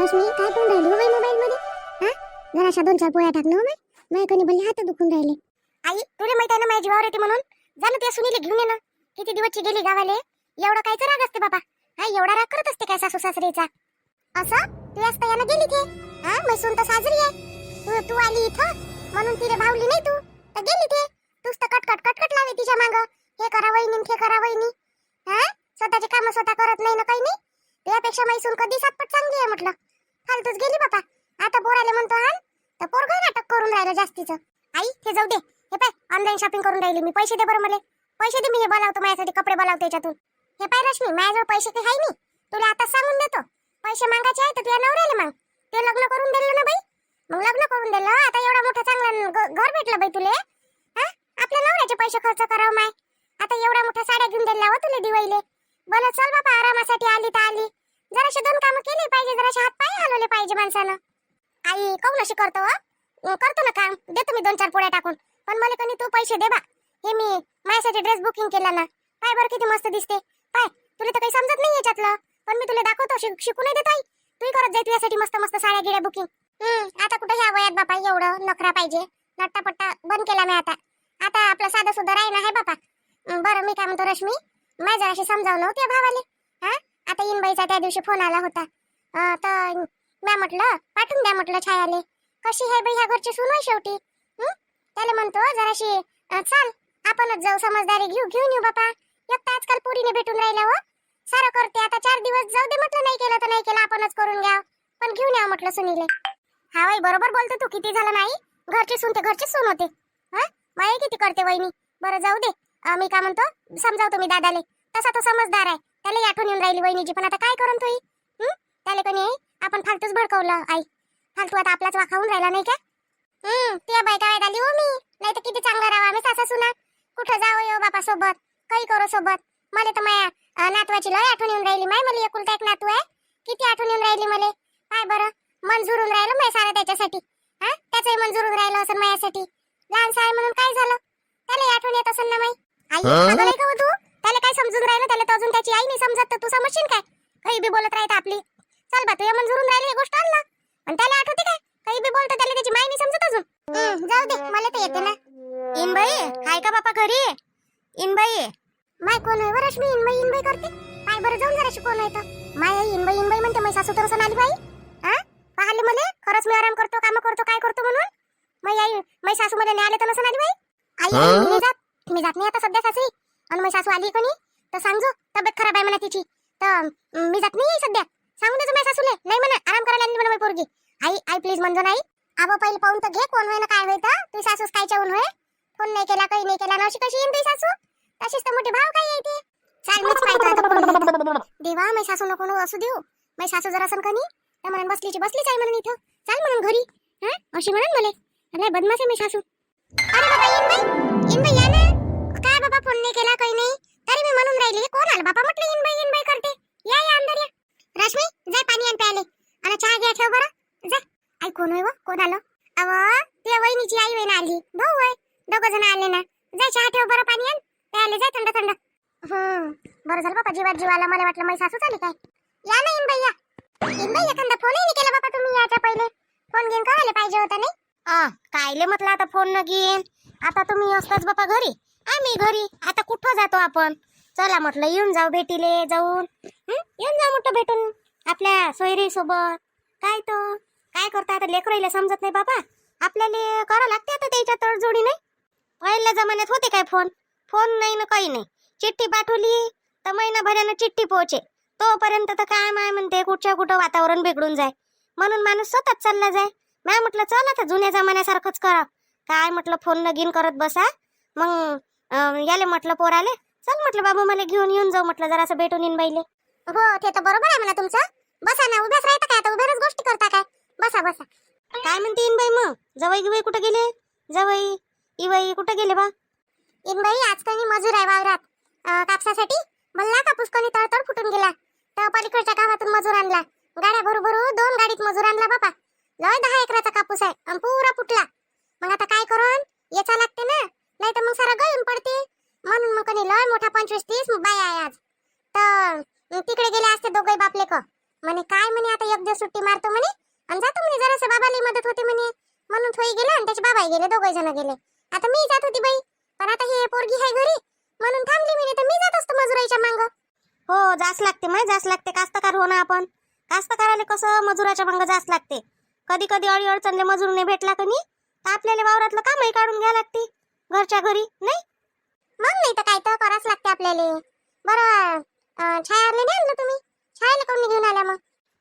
रश्मी काय पण राहिली हो बाई मोबाईल मध्ये हा जराशा दोन चार पोळ्या टाकणं हो बाई. माझ्या भले हात दुखून राहिले. आई तुला माहीत आहे ना माझ्या जीवावर येते म्हणून? जा ना त्या सुनीले घेऊन ये ना. किती दिवसची गेली गावाले. एवढं कायचं राग असते बाबा. हा एवढा राग करत असते काय सासू सासरेचा असं? तू असता यानं गेली ते हा मैसून तर साजरी आहे. तू तू आली इथं? म्हणून तिला भावली नाही तू. तर गेली ते. तूच तर कटकट कटकट लावे तिच्या माग. हे करा वहिनी हे करा वहिनी. हा? स्वतःचे काम स्वतः करत नाही ना काही नाही? त्यापेक्षा मैसून कधी सातपट चांगली आहे म्हटलं. फालतूच गेली बापा. आता पोराले म्हणतो हा तर पोरग नाटक करून राहिलं जास्तीचं. आई हे जाऊ दे. हे पाय ऑनलाईन शॉपिंग करून राहिली मी. पैसे दे बरं मला. पैसे दे मी हे बोलावतो माझ्यासाठी कपडे बोलावतो याच्यातून. हे पाय रश्मी माझ्याजवळ पैसे काही आहे नाही तुला आता सांगून देतो. पैसे मागायचे आहे तर तुझ्या नवऱ्याला मग. ते लग्न करून दिलं ना बाई? मग लग्न करून दिलं. आता एवढा मोठा चांगला घर भेटलं बाई तुले. हा? आपल्या नवऱ्याचे पैसे खर्च करावं माय. आता एवढ्या मोठ्या साड्या घेऊन दिल्या हो तुला दिवाळीले. बोला चल बाबा आरामासाठी आली तर आली. जराशे दोन कामं केली पाहिजे जराशे हात पाय हलवले पाहिजे माणसानं. आई काऊन अशी करतो करतो ना काम. देतो मी दोन चार पोळ्या टाकून. पण मला कधी तू पैसे दे बा. हे मी माझ्यासाठी ड्रेस बुकिंग केला ना. पाय बरं किती मस्त दिसते. पाय तुला तर काही समजत नाही याच्यातलं. पण मी तुला दाखवतो शिक- शिकू नाही देत आई. तू करत जाय तुझ्यासाठी मस्त मस्त साड्या गिड्या बुकिंग हम्म आता कुठे ह्या वयात बापा एवढं नखरा पाहिजे. नट्टापट्टा बंद केला मी आता. आता आपलं साधं सुद्धा राहील आहे बापा. बरं मी काय म्हणतो रश्मी माझ्या अशी समजावलं होत्या भावाले. हा? आता इनबाईचा त्या दिवशी फोन आला होता. तर म्या म्हटलं पाठवून द्या म्हटलं छायाले. कशी आहे बाई ह्या घरची सून आहे शेवटी? त्याला म्हणतो जराशी चाल आपणच जाऊ समजदारी घेऊ घेऊन येऊ बापा. एक तर आजकाल पुरीने भेटून राहिल्या हो. सारं करते आता चार दिवस जाऊ दे म्हटलं नाही केलं तर नाही केलं आपणच करून घ्या पण घेऊन या म्हटलं सुनीले. हा बाई बरोबर बोलतो तू किती झालं नाही? घरची सून ते घरचीच सून होते. हा? माये किती करते वहिनी? बरं जाऊ दे. मी काय म्हणतो समजावतो मी दादाले. तसा तो समजदार आहे. त्याला आठवण येऊन राहिली वहिनीची. पण आता काय करून तू? त्याला कोणी आपण फालतूच भडकवलं आई. फालतू आता आपलाच वाखावून राहिला नाही का? हम्म ते बाई काय आली हो मी. नाही तर किती चांगला राहा आम्ही सासा सुना कुठं जावं येऊ बापा सोबत? काही करू सोबत? मला तर माया नातवाची लय आठवण येऊन राहिली. माय मला एकुलता एक नातू आहे. किती आठवण येऊन राहिली मला. काय बरं? मन जुरून राहिलं माय सारं त्याच्यासाठी. हा? त्याचंही मन जुरून राहिलं असं माझ्यासाठी लहान आहे म्हणून काय झालं? त्याला आठवण येत असेल ना माई? आई का हो तू? त्याला काय समजून राहिलं? त्याला तर अजून त्याची आई नाही समजत तर तू समजशील काय? काही बी बोलत राहत आपली. चल बा तुझ्या मन जुरून राहिली ही गोष्ट आण ना पण त्याला आठवते काय? काही बी बोलतो त्याला त्याची माय नाही समजत अजून. जाऊ दे मला तर येते ना. इनबाई हाय का बापा घरी? इनबाई. माय कोण आहे व रश्मी? इनबाई इनबाई करते. काय बरं जाऊन जराशी कोण आहे तर माय आई इनबाई इनबाई म्हणते मै सासू तर आली बाई. हा? पाहिले मले? खरंच मी आराम करतो काम करतो काय करतो म्हणून? मै आई मै सासू मध्ये नाही आले तर नसून आली बाई. आई? मी जात मी जात नाही आता सध्या सासरी. आणि मै सासू आली कोणी? तर सांगजो तब्येत खराब आहे म्हणा तिची. तर मी जात नाही सध्या. सांगून देतो मै सासूले नाही म्हणा आराम करायला आणली म्हणा पोरगी. आई आई प्लीज म्हणजो नाही. आबो पहिले पाहून तर घे कोण होय ना काय होय तर तुझी सासूस काय चावून होय फोन नाही केला काही नाही केला ना अशी कशी येईन तुझी सासू? तशीच तर मोठी भाव काय येते चाल मीच पाहिजे देवा मै सासू नको असू देऊ. मै सासू जरा सण कनी त्या म्हणून बसलीची बसलीच आहे म्हणून इथं. चाल म्हणून घरी. हा? अशी म्हणून मला. अरे बदमाश आहे मै सासू. अरे बाबा येईन बाई. येईन बाई फोन नाही केला काही नाही. तरी मी म्हणून राहिली कोण आलं बाबा म्हटलं येईन बाई इन बाई करते. या या अंदर या. रश्मी जाय पाणी आण प्याले आणि चहा घ्या ठेव बरं. जा आई कोण आहे कोण आलं? अव ते वहिनीची आई वहिनी आली. भाऊ वय दोघ जण आले ना. जाय चहा ठेव बरं पाणी आण. प्याले जाय थंड थंड. हम्म बरं झालं बाबा जीवात जीवाला मला वाटलं मै सासू चाली काय. या ना इन बाई या. इन बाई एखादा फोनही नाही केला बाबा तुम्ही याच्या पहिले. फोन घेऊन करायला पाहिजे होता नाही? आ कायले म्हटलं आता फोन न घेईन. आता तुम्ही असताच बाबा घरी. आम्ही घरी. आता कुठं जातो आपण? चला म्हटलं येऊन जाऊ भेटीले जाऊन. येऊन जाऊ म्हटलं भेटून आपल्या सोयरी सोबत. काय तो? काय करता आता लेकराईला समजत नाही बाबा. आपल्याला करा लागते आता त्याच्या तडजोडी नाही पहिल्या जमान्यात होते काय फोन? फोन नाही ना काही नाही. चिठ्ठी पाठवली तर महिनाभरानं चिठ्ठी पोहोचे. तोपर्यंत तर काय माय म्हणते कुठच्या कुठं वातावरण बिघडून जाय. म्हणून माणूस सतत चालला जाय. मॅ म्हटलं चल आता जुन्या जमान्यासारखंच करा. काय म्हटलं फोन लगीन करत बसा. मग याले म्हटलं पोराले. चल म्हटलं बाबू मला घेऊन येऊन जाऊ म्हटलं जरासं भेटून येईन बाईले. हो ते तर बरोबर आहे म्हणा तुमचं. बसा ना उभ्याच राहता काय आता? उभ्याच गोष्टी करता काय? बसा बसा. काय म्हणते इन बाई मग? जवाई गिवाई कुठे गेले? जवाई इवाई कुठे गेले बा? इन बाई आज काही मजूर आहे वावरात. कापसासाठी मल्ला कापूस कोणी तळतळ फुटून गेला. तर पलीकडच्या गावातून मजूर आणला. गाड्या भरू भरू दोन गाडीत मजूर आणला बाबा लय दहा एकराचा कापूस आहे आणि पुरा फुटला. मग आता काय करून? याचा लागते ना. नाही तर मग सारा गळून पडते. म्हणून मग कधी लय मोठा पंचवीस तीस बाय आहे आज. तर तिकडे गेले असते दोघे बापले क म्हणे काय म्हणे आता एक दिवस सुट्टी मारतो म्हणे. आणि जातो म्हणे जरासं बाबाला मदत होते म्हणे. म्हणून थोई गेला आणि त्याचे बाबाही गेले दोघे जण गेले. आता मी जात होती बाई. पण आता हे पोरगी आहे घरी. म्हणून थांबली मी तर मी जात असतो मजुराईच्या मांग. हो जास लागते मग जास लागते. कास्तकार हो ना आपण. कास्तकाराला कसं मजुराच्या मांग जास लागते? कधी कधी अडी अडचणले मजूर नाही भेटला का तर आपल्याला वावरातलं कामही काढून घ्या लागते. घरच्या घरी? नाही? मग नाही तर काय तर करावंच लागते आपल्याला. बरं छायाला नाही आणलं तुम्ही? छायाला कोणी घेऊन आल्या मग?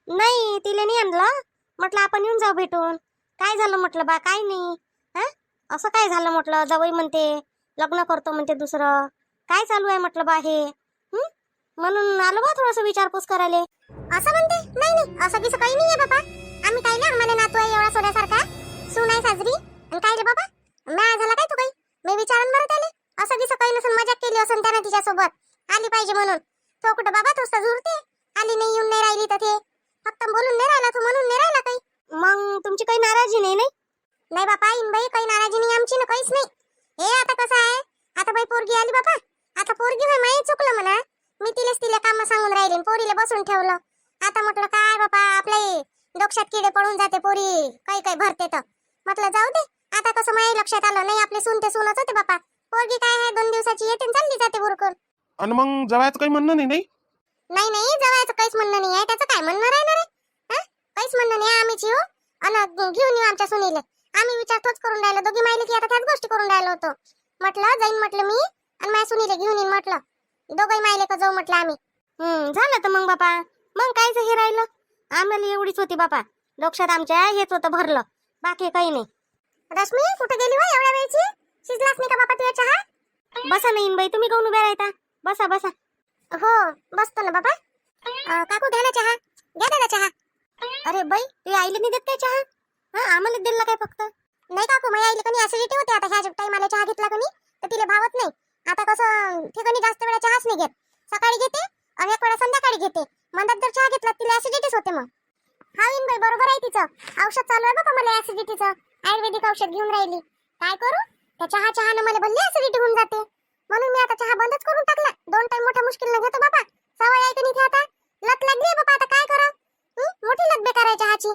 नाही तिला नाही आणलं. म्हटलं आपण येऊन जाऊ भेटून. काय झालं म्हटलं बा काय नाही. हा? असं काय झालं म्हटलं? जावई म्हणते लग्न करतो म्हणते दुसरं. काय चालू आहे म्हटलं बा हे? म्हणून आलो बा थोडस विचारपूस करायला. असं म्हणते? नाही नाही. असं की काही नाही आहे बाबा. आम्ही काय नाही आम्हाला नातू आहे एवढा सोन्यासारखा. तर झुरते आली नाही येऊन नाही राहिली तर ते. फक्त बोलून नाही राहिला तू म्हणून नाही राहिला काही. मग तुमची काही नाराजी नाही नाही? नाही बापा इन बाई काही नाराजी नाही आमची ना काहीच नाही. हे आता कसं आहे? आता बाई पोरगी आली बापा. आता पोरगी होय माही चुकलं म्हणा. मी तिलेच तिला काम सांगून राहिले आणि पोरीला बसून ठेवलं. आता म्हटलं काय बापा आपल्या डोक्यात किडे पडून जाते पोरी. काही काही भरते तर. म्हटलं जाऊ दे. आता कसं माझ्या लक्षात आलं नाही आपले सून ते सूनच होते बापा. पोरगी काय आहे दोन दिवसाची येते आणि चालली जाते बुरकून आणि मग जवायचं काही म्हणणं नाही? नाही नाही जवळचं काहीच म्हणणं नाही आहे त्याचं काय म्हणणं राहणार आहे? हा? काहीच म्हणणं नाही आम्हीच येऊ आणि घेऊन येऊ आमच्या सुनीले. आम्ही विचार तोच करून राहिलो. दोघी माहिले की आता त्याच गोष्टी करून राहिलो होतो. म्हटलं जाईन म्हटलं मी आणि माझ्या सुनीले घेऊन येईन म्हटलं. दोघही माहिले का जाऊ म्हटलं आम्ही. हम्म झालं तर मग बापा. मग कायच हे राहिलं. आम्हाला एवढीच होती बापा. लक्षात आमच्या हेच होतं भरलं. बाकी काही नाही. रश्मी कुठे गेली हो एवढ्या वेळची? शिजलाच नाही का बापा तुझ्या चहा? बसा नाही बाई तुम्ही कोण उभ्या राहता? बसा बसा. हो बसतो ना बाबा. अं, काकू घ्या ना चहा? घ्या दादा चहा. अरे बाई तू आईला नाही देत काय चहा? हा आम्हाला दिला काय फक्त? नाही काकू माझ्या आईला कधी ऍसिडिटी होते आता ह्या टाइमाला चहा घेतला कनी तर तिला भावत नाही. आता कसं ठिकाणी जास्त वेळा चहाच नाही घेत. सकाळी घेते आणि एक वेळा संध्याकाळी घेते. म्हणतात जर चहा घेतला तिला ऍसिडिटीच होते मग. हा येईन बाई बरोबर आहे तिचं. औषध चालू आहे बाबा मला ऍसिडिटीचं आयुर्वेदिक औषध घेऊन राहिली. काय करू? त्या चहा चहानं मला भल्ली ऍसिडिटी होऊन जाते. म्हणून मी आता चहा बंदच करून टाकला. दोन टाइम मोठ्या मुश्किलनं घेतो बाबा. सवय आहे की नाही आता? लत लागली बाबा आता काय करा मोठी लत बेकार आहे चहाची.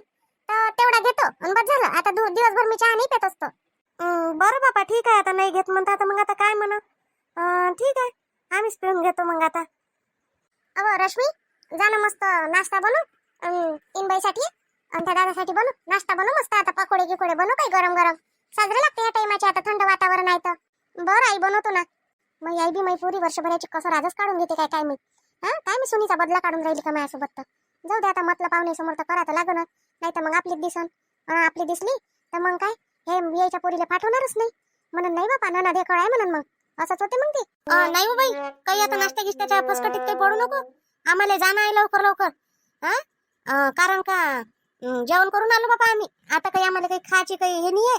तर तेवढा घेतो आणि बस झालं. आता दु- दिवसभर मी चहा नाही पेत असतो. बरं बाबा ठीक आहे. आता नाही घेत म्हणता आता मग आता काय म्हणा? ठीक आहे. आम्हीच पिऊन घेतो मग आता. अव रश्मी जा ना मस्त नाश्ता बनव इनबाईसाठी. आणि त्या दादासाठी बनव नाश्ता बनव मस्त. आता पकोडे गिकोडे बनव काही गरम गरम साजरे लागते या टाइमाचे आता थंड वातावरण आहे तर. बरं आई बनवतो ना. मग आई बी मै पुरी वर्षभराची कसं राजच काढून घेते काय काय मी? हा? काय मी सुनीचा बदला काढून राहिली का माझ्यासोबत तर? जाऊ दे आता म्हटलं पाहुणे समोर तर करा तर लागणार नाही तर मग आपलीच दिसन. आपली दिसली? तर मग काय? हे यायच्या पोरीला पाठवणारच नाही. म्हणून नाही बापा नाना देखळ आहे म्हणून मग. असंच होते मग ते. नाही हो बाई. काही आता नाश्ता गिश्त्याच्या फसकटीत काही पडू नको. आम्हाला जाणं आहे लवकर लवकर. हा? कारण का जेवण करून आलो बाबा आम्ही. आता काही आम्हाला काही खायची काही हे नाही आहे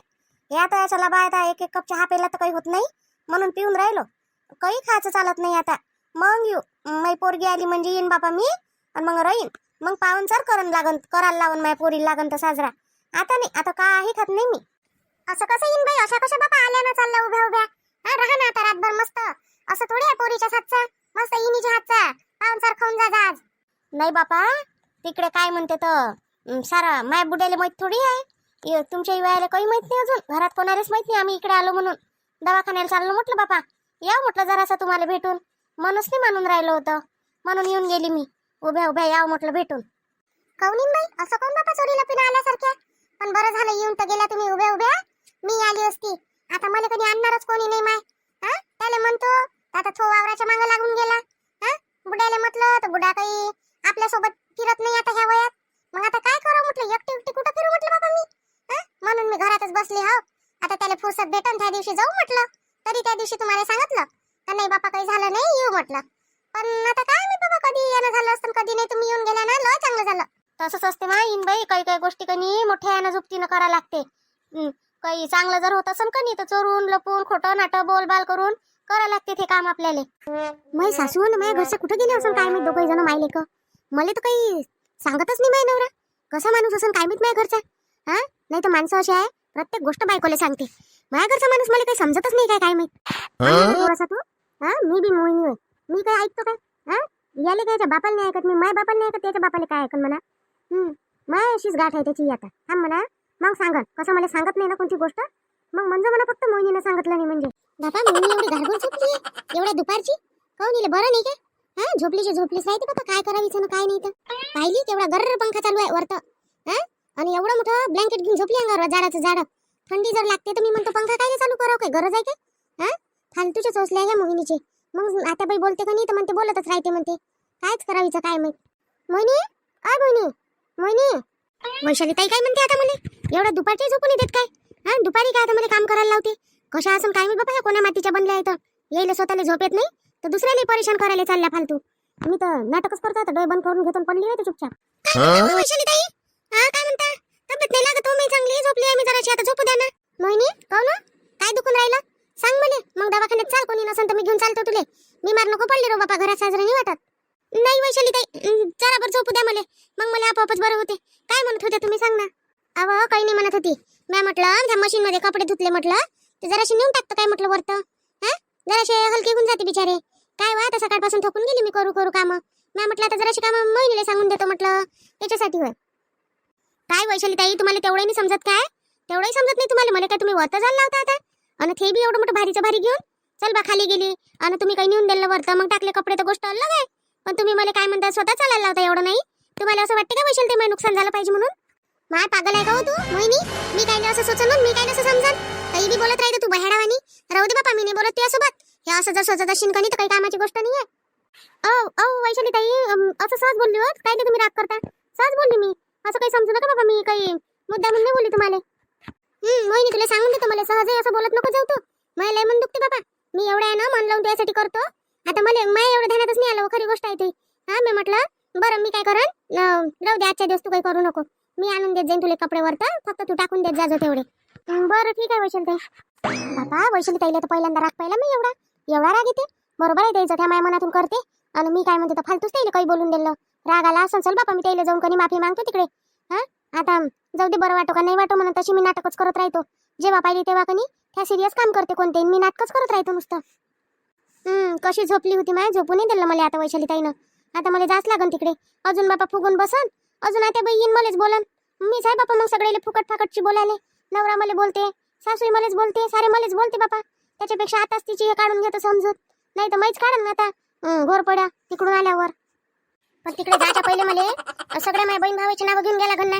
हे आता चला लबा आता एक एक कप चहा प्यायला तर काही होत नाही. म्हणून पिऊन राहिलो. काही खायचं चालत नाही आता. मग येऊ. मै पोरगी आली म्हणजे येईन बापा मी. आणि मग राहीन. मग पाहुणचार करण लागन करायला लावून माझ्या पोरी लागन तर साजरा. आता नाही. आता काही खात नाही मी. असं कसं येईन बाई? अशा कशा बापा आल्या ना चालल्या उभ्या उभ्या? हा राहा ना आता रातभर मस्त. असं थोडी आहे पोरीच्या हातचा. मस्त इनीच्या हातचा. पाहुणचार खाऊन जा आज. नाही बापा. तिकडे काय म्हणते तर सारा माय बुड्याला माहीत थोडी आहे. तुमच्या युवायला काही माहीत नाही अजून. घरात कोणालाच माहीत नाही. आम्ही इकडे आलो म्हणून. दवाखान्याला चाललो म्हटलं बापा. या म्हटलं जरासं तुम्हाला भेटून. मनच नाही मानून राहिलं होतं. म्हणून येऊन गेली मी. उभ्या उभ्या याव म्हटलं भेटून. कौनीन बाई असं कोण बापा चोरीला पिणं आल्यासारख्या पण बरं झालं येऊन तर गेला तुम्ही उभ्या उभ्या. मी आली असती. आता मला कधी आणणारच कोणी नाही माय. हा? त्याला म्हणतो आता तो वावराच्या मागं लागून गेला. हा? बुड्याला म्हटलं तर बुडा काही आपल्यासोबत फिरत नाही आता ह्या वयात. मग आता काय करू म्हटलं? एकटी एकटी कुठं फिरू म्हटलं बाबा मी? म्हणून मी घरातच बसली हो. आता त्याला फुरसत भेटन त्या दिवशी जाऊ म्हटलं. तरी त्या दिवशी तुम्हाला सांगितलं का नाही बापा काही झालं नाही येऊ म्हटलं. पण आता काय मी बाबा कधी येणं झालं असतं कधी नाही तुम्ही येऊन गेला ना लय चांगलं झालं. तसंच असते मा इन बाई काही काही गोष्टी कनी मोठ्या यानं जुपतीनं करा लागते. काही चांगलं जर होत असेल कनी तर चोरून लपून खोटं नाटं बोलबाल करून करा लागते ते काम आपल्याला. माई सासू आणि माझ्या घरच्या कुठे गेले असं काय मी दोघे जण मायले का? मला तर काही सांगतच नाही माय नवरा. कसा माणूस असं काय माहीत माझ्या घरचा? हा? नाही तर माणसं अशी आहे प्रत्येक गोष्ट बायकोले सांगते. माझ्या घरचा माणूस मला काही समजतच नाही काय काय माहीत. थोडासा तू हा? मी बी मोहिनी होय. मी काय ऐकतो काय हा? याले काय याच्या बापाला नाही ऐकत? मी माझ्या बापाला नाही ऐकत? त्याच्या बापाला काय ऐकन म्हणा? हम्म. माय अशीच गाठ आहे त्याची आता. थांब म्हणा. मग सांगा. कसं मला सांगत नाही ना कोणती गोष्ट? मग म्हणजे मला फक्त मोहिनीनं सांगितलं नाही म्हणजे. बाबा मोहिनी एवढी घालवून झोपली एवढ्या दुपारची? काऊन हिला बरं नाही का? हा? झोपलीची झोपलीच नाही ते बाबा काय करावीच ना काय नाही तर? पाहिली तेवढा गर्र पंखा चालू आहे वरत. हा आणि एवढं मोठं ब्लँकेट घेऊन झोपली अंगावर झाडाचं झाड. थंडी जर लागते तर मी म्हणतो पंखा काय चालू करावं काय? गरज आहे काय हा? फालतूचे चोचले आहे ह्या मोहिनीचे? मग आता बाई बोलते का नाही? तर म्हणते बोलतच राहते म्हणते. कायच करावीचं काय माहीत मोहिनी? काय मोहिनी? मोहिनी? वैशाली ताई काय म्हणते आता मला? एवढ्या दुपारची झोपून येतात काय? हा दुपारी काय आता मला काम करायला लावते? कशा असं काय मी बाबा? कोण्या मातीच्या बनल्या आहेत? येईल स्वतःला झोप येत नाही? तर दुसऱ्याला परेशान करायला चालल्या फालतू. मी तर नाटकच करतो आता. डोळे बंद करून घेतो पडली आहे चुपचाप. वैशाली ताई हा काय म्हणता? तब्येत नाही लागत हो मी चांगली झोपली आहे मी जराशी. आता झोपू द्या ना. मोहिनी काऊन हो? काय दुखून राहिलं? सांग मला. मग दवाखान्यात चाल कोणी नसन तर मी घेऊन चालतो तुले. मी मार नको पडले रो बापा घरात साजरा नाही वाटत. नाही वैशाली ताई अं, जरा बरं झोपू द्या मला. मग मला आपोआपच बरं होते. काय म्हणत होते तुम्ही सांग ना. अव काही नाही म्हणत होती. मी म्हटलं त्या मशीन मध्ये कपडे धुतले म्हटलं ते जराशी नेऊन टाकतं काय म्हटलं वरतं? हा? जराशी हलके होऊन जाते बिचारे. काय वा आता सकाळपासून थकून गेली मी करू करू कामं. मी म्हटलं आता जराशी कामं मोहिनीला सांगून देतो म्हटलं त्याच्यासाठी होय काय वैशाली ताई तुम्हाला तेवढंही नाही समजत काय? तेवढंही समजत नाही तुम्हाला? मला काय तुम्ही वरतं झाला होता आता? आणि ते बी एवढं मोठं भारीचं भारी घेऊन? चल बा खाली गेली. आणि तुम्ही काही नेऊन दिलं वरतं मग टाकले कपडे तर गोष्ट अलग आहे. पण तुम्ही मला काय म्हणता स्वतः चालायला लावता एवढं नाही? तुम्हाला असं वाटतं का वैशाली ताई नुकसान झालं पाहिजे म्हणून? माय पागल आहे का हो तू मोहिनी? मी काय नाही असं सुचन मी काय नाही असं समजन काही बी बोलत राहते तू बहेडावानी. राहू दे बापा मी नाही बोलत तुझ्यासोबत. हे असं जर स्वतः शिनकणी तर काही कामाची गोष्ट नाही आहे ओ ओ वैशाली ताई असं सहज बोलली होत? काय नाही तुम्ही राग करता? सहज बोलली मी. असं काही समजू नका बाबा मी काही मुद्दा म्हणून बोलली तुम्हाला. हम्म मोहिनी तुला सांगून देतो मला सहज असं बोलत नको जाऊ तू. मला लय मन दुखते बाबा. मी एवढ्या आहे ना मन लावून त्यासाठी करतो. आता मला माय एवढं ध्यानातच नाही आलं हो, खरी गोष्ट आहे ती. हा मी म्हटलं बरं मी काय करन? राहू दे आजच्या दिवस तू काही करू नको. मी आणून देत जाईन तुला कपडे वरतं फक्त तू टाकून देत जाजो तेवढे. बरं ठीक आहे वैशाली ताई. बाबा वैशाली ताईला तर पहिल्यांदा राग पाहिला मी एवढा. एवढा राग येते. बरोबर आहे द्यायचं त्या माझ्या मनातून करते. आणि मी काय म्हणते तर फालतूच ताईला काही बोलून दिलं. राग आला असं चल बापा मी त्याला जाऊन कधी माफी मागतो तिकडे. हा? आता जाऊ दे बरं वाटो का नाही वाटो म्हणून तशी मी नाटकच करत राहतो. जेव्हा पाहिजे तेव्हा कनी त्या सिरियस काम करते कोणते मी नाटकच करत राहतो नुसतं. हम्म कशी झोपली होती माय झोपून नाही दिलं मला आता वैशाली ताईनं आता मला जाच लागन तिकडे. अजून बापा फुगून बसन अजून आता बाई येईन मलाच बोलन. मीच आहे बापा मग सगळेले फुकट फाकटची बोलायले. नवरा मला बोलते सासूई मलाच बोलते सारे मलाच बोलते बापा. त्याच्यापेक्षा आताच तिची हे काढून घेतो समजूत नाही तर मैच काढन आता. घोरपड्या घोर पड्या तिकडून आल्यावर. पण तिकडे जायच्या पहिले मला सगळ्या माझ्या बहीण भावाचे नाव घेऊन गेला घन्ना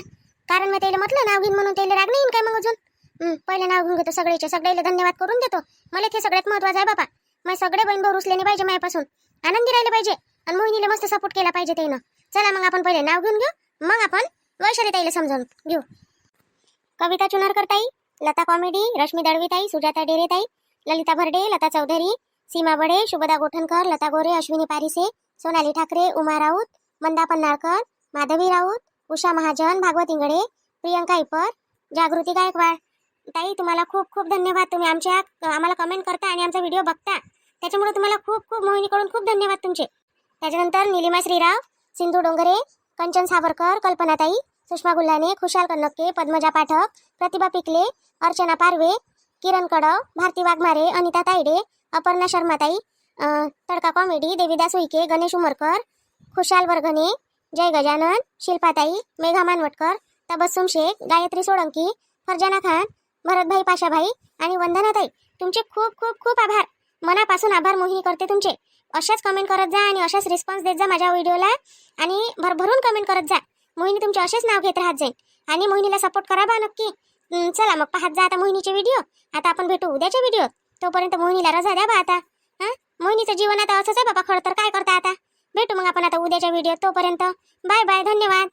कारण मी त्याला म्हटलं नाव घेऊन म्हणून त्याला राग नाही येईन काय मग अजून? पहिले नाव घेऊन घेतो सगळ्याचे. सगळ्याला धन्यवाद करून देतो. मला ते सगळ्यात महत्वाचं आहे बाबा मग सगळे बहीण भाऊ रुसले पाहिजे माझ्यापासून आनंदी राहिले पाहिजे. आणि मोहिनीला मस्त सपोर्ट केला पाहिजे त्यानं. चला मग आपण पहिले नाव घेऊन घेऊ. मग आपण वैशाली ताईला समजावून घेऊ. कविता चुनारकर ताई लता कॉमेडी रश्मी दळवीताई सुजाता डेरेताई ललिता भरडे लता चौधरी सीमा बडे शुभदा गोठणकर लता गोरे अश्विनी पारिसे सोनाली ठाकरे उमा राऊत मंदा पन्नाळकर माधवी राऊत उषा महाजन भागवत इंगडे प्रियंका इपर जागृती गायकवाड. ताई तुम्हाला खूप खूप धन्यवाद. तुम्ही आमच्या आम्हाला कमेंट करता आणि आमचा व्हिडिओ बघता. त्याच्यामुळे तुम्हाला खूप खूप मोहिनीकडून खूप धन्यवाद तुमचे. त्याच्यानंतर निलिमा श्रीराव सिंधू डोंगरे कंचन सावरकर कल्पनाताई सुषमा गुल्हाने खुशाल कन्नक्के पद्मजा पाठक प्रतिभा पिकले अर्चना पारवे किरण कडव भारती वाघमारे अनिता तायडे अपर्णा शर्माताई तडका कॉमेडी देवीदास उईके गणेश उमरकर खुशाल वर्गणे जय गजानन शिल्पाताई मेघा मानवटकर तबस्सुम शेख गायत्री सोळंकी फरजाना खान भरतभाई पाशाभाई आणि वंदनाताई. तुमचे खूप खूप खूप आभार. मनापासून आभार मोहिनी करते तुमचे. अशाच कमेंट करत जा आणि अशाच रिस्पॉन्स देत जा माझ्या व्हिडिओला आणि भरभरून कमेंट करत जा. मोहिनी तुमचे असेच नाव घेत राहत जाईल आणि मोहिनीला सपोर्ट करा बा नक्की. चला मग पाहत जा आता मोहिनीचे व्हिडिओ आता आपण भेटू उद्याच्या व्हिडिओ तोपर्यंत मोहिनीला रजा द्या बा आता. हा? मोहिनीचं जीवन आता असंच आहे बाबा खरं तर काय करता आता? भेटू मग आपण आता उद्याच्या व्हिडिओ तोपर्यंत. बाय बाय धन्यवाद.